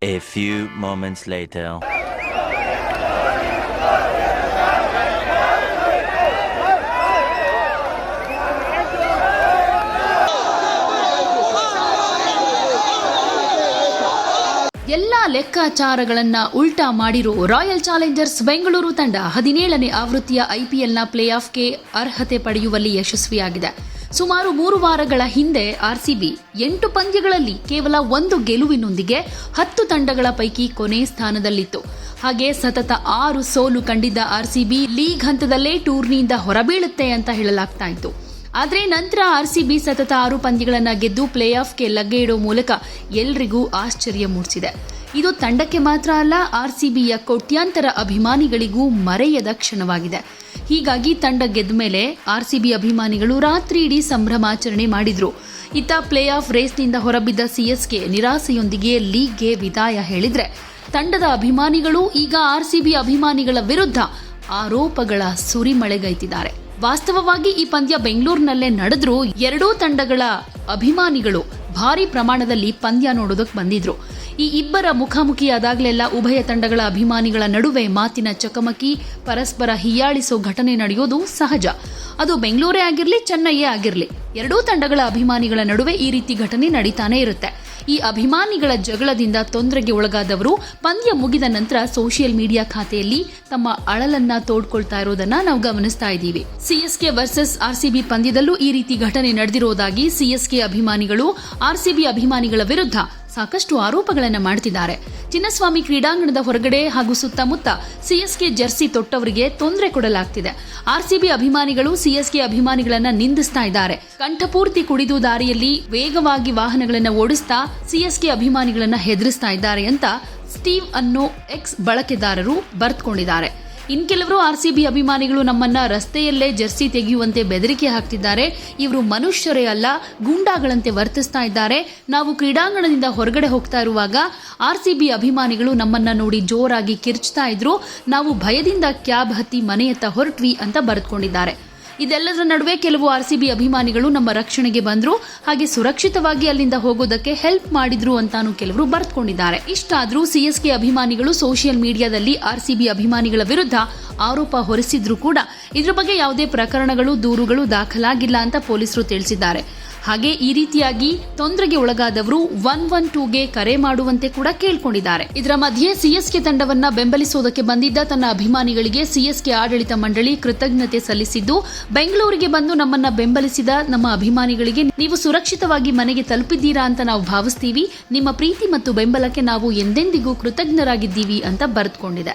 A few moments later. ಎಲ್ಲಾ ಲೆಕ್ಕಾಚಾರಗಳನ್ನ ಉಲ್ಟಾ ಮಾಡಿರೋ ರಾಯಲ್ ಚಾಲೆಂಜರ್ಸ್ ಬೆಂಗಳೂರು ತಂಡ ಹದಿನೇಳನೇ ಆವೃತ್ತಿಯ ಐಪಿಎಲ್ನ ಪ್ಲೇ ಆಫ್ಗೆ ಅರ್ಹತೆ ಪಡೆಯುವಲ್ಲಿ ಯಶಸ್ವಿಯಾಗಿದೆ ಸುಮಾರು ಮೂರು ವಾರಗಳ ಹಿಂದೆ ಆರ್ಸಿಬಿ ಎಂಟು ಪಂದ್ಯಗಳಲ್ಲಿ ಕೇವಲ ಒಂದು ಗೆಲುವಿನೊಂದಿಗೆ ಹತ್ತು ತಂಡಗಳ ಪೈಕಿ ಕೊನೆ ಸ್ಥಾನದಲ್ಲಿತ್ತು. ಹಾಗೆ ಸತತ ಆರು ಸೋಲು ಕಂಡಿದ್ದ ಆರ್ಸಿಬಿ ಲೀಗ್ ಹಂತದಲ್ಲೇ ಟೂರ್ನಿಯಿಂದ ಹೊರಬೀಳುತ್ತೆ ಅಂತ ಹೇಳಲಾಗ್ತಾ ಇತ್ತು. ಆದರೆ ನಂತರ ಆರ್ಸಿಬಿ ಸತತ ಆರು ಪಂದ್ಯಗಳನ್ನು ಗೆದ್ದು ಪ್ಲೇ ಆಫ್ಗೆ ಲಗ್ಗೆ ಇಡೋ ಮೂಲಕ ಎಲ್ರಿಗೂ ಆಶ್ಚರ್ಯ ಮೂಡಿಸಿದೆ. ಇದು ತಂಡಕ್ಕೆ ಮಾತ್ರ ಅಲ್ಲ, ಆರ್ಸಿಬಿಯ ಕೋಟ್ಯಾಂತರ ಅಭಿಮಾನಿಗಳಿಗೂ ಮರೆಯದ ಕ್ಷಣವಾಗಿದೆ. ಹೀಗಾಗಿ ತಂಡ ಗೆದ್ದ ಮೇಲೆ ಆರ್ಸಿಬಿ ಅಭಿಮಾನಿಗಳು ರಾತ್ರಿ ಇಡೀ ಸಂಭ್ರಮಾಚರಣೆ ಮಾಡಿದ್ರು. ಇತ್ತ ಪ್ಲೇ ಆಫ್ ರೇಸ್ನಿಂದ ಹೊರಬಿದ್ದ ಸಿಎಸ್ಕೆ ನಿರಾಸೆಯೊಂದಿಗೆ ಲೀಗ್ಗೆ ವಿದಾಯ ಹೇಳಿದ್ರೆ, ತಂಡದ ಅಭಿಮಾನಿಗಳು ಈಗ ಆರ್ಸಿಬಿ ಅಭಿಮಾನಿಗಳ ವಿರುದ್ಧ ಆರೋಪಗಳ ಸುರಿಮಳೆಗೈತಿದ್ದಾರೆ. ವಾಸ್ತವವಾಗಿ ಈ ಪಂದ್ಯ ಬೆಂಗಳೂರಿನಲ್ಲೇ ನಡೆದ್ರೂ ಎರಡೂ ತಂಡಗಳ ಅಭಿಮಾನಿಗಳು ಭಾರಿ ಪ್ರಮಾಣದಲ್ಲಿ ಪಂದ್ಯ ನೋಡೋದಕ್ಕೆ ಬಂದಿದ್ರು. ಈ ಇಬ್ಬರ ಮುಖಾಮುಖಿಯಾದಾಗಲೆಲ್ಲ ಉಭಯ ತಂಡಗಳ ಅಭಿಮಾನಿಗಳ ನಡುವೆ ಮಾತಿನ ಚಕಮಕಿ, ಪರಸ್ಪರ ಹೀಯಾಳಿಸೋ ಘಟನೆ ನಡೆಯೋದು ಸಹಜ. ಅದು ಬೆಂಗಳೂರೇ ಆಗಿರಲಿ, ಚೆನ್ನೈಯೇ ಆಗಿರಲಿ, ಎರಡೂ ತಂಡಗಳ ಅಭಿಮಾನಿಗಳ ನಡುವೆ ಈ ರೀತಿ ಘಟನೆ ನಡೀತಾನೆ ಇರುತ್ತೆ. ಈ ಅಭಿಮಾನಿಗಳ ಜಗಳದಿಂದ ತೊಂದರೆಗೆ ಒಳಗಾದವರು ಪಂದ್ಯ ಮುಗಿದ ನಂತರ ಸೋಷಿಯಲ್ ಮೀಡಿಯಾ ಖಾತೆಯಲ್ಲಿ ತಮ್ಮ ಅಳಲನ್ನ ತೋಡ್ಕೊಳ್ತಾ ಇರೋದನ್ನ ನಾವು ಗಮನಿಸ್ತಾ ಇದ್ದೀವಿ. ಸಿಎಸ್ಕೆ ವರ್ಸಸ್ ಆರ್ಸಿಬಿ ಪಂದ್ಯದಲ್ಲೂ ಈ ರೀತಿ ಘಟನೆ ನಡೆದಿರೋದಾಗಿ ಸಿಎಸ್ಕೆ ಅಭಿಮಾನಿಗಳು ಆರ್ಸಿಬಿ ಅಭಿಮಾನಿಗಳ ವಿರುದ್ಧ ಸಾಕಷ್ಟು ಆರೋಪಗಳನ್ನು ಮಾಡ್ತಿದ್ದಾರೆ. ಚಿನ್ನಸ್ವಾಮಿ ಕ್ರೀಡಾಂಗಣದ ಹೊರಗಡೆ ಹಾಗೂ ಸುತ್ತಮುತ್ತ ಸಿಎಸ್ಕೆ ಜರ್ಸಿ ತೊಟ್ಟವರಿಗೆ ತೊಂದರೆ ಕೊಡಲಾಗ್ತಿದೆ. ಆರ್ಸಿಬಿ ಅಭಿಮಾನಿಗಳು ಸಿಎಸ್ಕೆ ಅಭಿಮಾನಿಗಳನ್ನು ನಿಂದಿಸ್ತಾ ಇದ್ದಾರೆ. ಕಂಠಪೂರ್ತಿ ಕುಡಿದು ದಾರಿಯಲ್ಲಿ ವೇಗವಾಗಿ ವಾಹನಗಳನ್ನು ಓಡಿಸ್ತಾ ಸಿಎಸ್ಕೆ ಅಭಿಮಾನಿಗಳನ್ನು ಹೆದರಿಸ್ತಾ ಇದ್ದಾರೆ ಅಂತ ಸ್ಟೀವ್ ಅನ್ನೋ ಎಕ್ಸ್ ಬಳಕೆದಾರರು ಬರೆದುಕೊಂಡಿದ್ದಾರೆ ಇನ್ ಕೆಲವರು ಆರ್ಸಿಬಿ ಅಭಿಮಾನಿಗಳು ನಮ್ಮನ್ನ ರಸ್ತೆಯಲ್ಲೇ ಜರ್ಸಿ ತೆಗೆಯುವಂತೆ ಬೆದರಿಕೆ ಹಾಕ್ತಿದ್ದಾರೆ. ಇವರು ಮನುಷ್ಯರೇ ಅಲ್ಲ, ಗೂಂಡಾಗಳಂತೆ ವರ್ತಿಸ್ತಾ ಇದ್ದಾರೆ. ನಾವು ಕ್ರೀಡಾಂಗಣದಿಂದ ಹೊರಗಡೆ ಹೋಗ್ತಾ ಇರುವಾಗ ಆರ್ಸಿಬಿ ಅಭಿಮಾನಿಗಳು ನಮ್ಮನ್ನ ನೋಡಿ ಜೋರಾಗಿ ಕಿರ್ಚ್ತಾ ಇದ್ರು. ನಾವು ಭಯದಿಂದ ಕ್ಯಾಬ್ ಹತ್ತಿ ಮನೆಯತ್ತ ಹೊರಟ್ವಿ ಅಂತ ಬರೆದುಕೊಂಡಿದ್ದಾರೆ. ಇದೆಲ್ಲದರ ನಡುವೆ ಕೆಲವು ಆರ್ಸಿಬಿ ಅಭಿಮಾನಿಗಳು ನಮ್ಮ ರಕ್ಷಣೆಗೆ ಬಂದ್ರು. ಹಾಗೆ ಸುರಕ್ಷಿತವಾಗಿ ಅಲ್ಲಿಂದ ಹೋಗೋದಕ್ಕೆ ಹೆಲ್ಪ್ ಮಾಡಿದ್ರು ಅಂತಾನು ಕೆಲವರು ಬರೆದುಕೊಂಡಿದ್ದಾರೆ. ಇಷ್ಟಾದ್ರೂ ಸಿಎಸ್ಕೆ ಅಭಿಮಾನಿಗಳು ಸೋಷಿಯಲ್ ಮೀಡಿಯಾದಲ್ಲಿ ಆರ್ಸಿಬಿ ಅಭಿಮಾನಿಗಳ ವಿರುದ್ಧ ಆರೋಪ ಹೊರಿಸಿದ್ರು ಕೂಡ ಇದ್ರ ಬಗ್ಗೆ ಯಾವುದೇ ಪ್ರಕರಣಗಳು, ದೂರುಗಳು ದಾಖಲಾಗಿಲ್ಲ ಅಂತ ಪೊಲೀಸರು ತಿಳಿಸಿದ್ದಾರೆ. ಹಾಗೆ ಈ ರೀತಿಯಾಗಿ ತೊಂದರೆಗೆ ಒಳಗಾದವರು ಒನ್ ಒನ್ ಟೂಗೆ ಕರೆ ಮಾಡುವಂತೆ ಕೂಡ ಕೇಳ್ಕೊಂಡಿದ್ದಾರೆ. ಇದರ ಮಧ್ಯೆ ಸಿಎಸ್ಕೆ ತಂಡವನ್ನ ಬೆಂಬಲಿಸೋದಕ್ಕೆ ಬಂದಿದ್ದ ತನ್ನ ಅಭಿಮಾನಿಗಳಿಗೆ ಸಿಎಸ್ಕೆ ಆಡಳಿತ ಮಂಡಳಿ ಕೃತಜ್ಞತೆ ಸಲ್ಲಿಸಿದ್ದು, ಬೆಂಗಳೂರಿಗೆ ಬಂದು ನಮ್ಮನ್ನ ಬೆಂಬಲಿಸಿದ ನಮ್ಮ ಅಭಿಮಾನಿಗಳಿಗೆ ನೀವು ಸುರಕ್ಷಿತವಾಗಿ ಮನೆಗೆ ತಲುಪಿದ್ದೀರಾ ಅಂತ ನಾವು ಭಾವಿಸ್ತೀವಿ. ನಿಮ್ಮ ಪ್ರೀತಿ ಮತ್ತು ಬೆಂಬಲಕ್ಕೆ ನಾವು ಎಂದೆಂದಿಗೂ ಕೃತಜ್ಞರಾಗಿದ್ದೀವಿ ಅಂತ ಬರೆದುಕೊಂಡಿದೆ.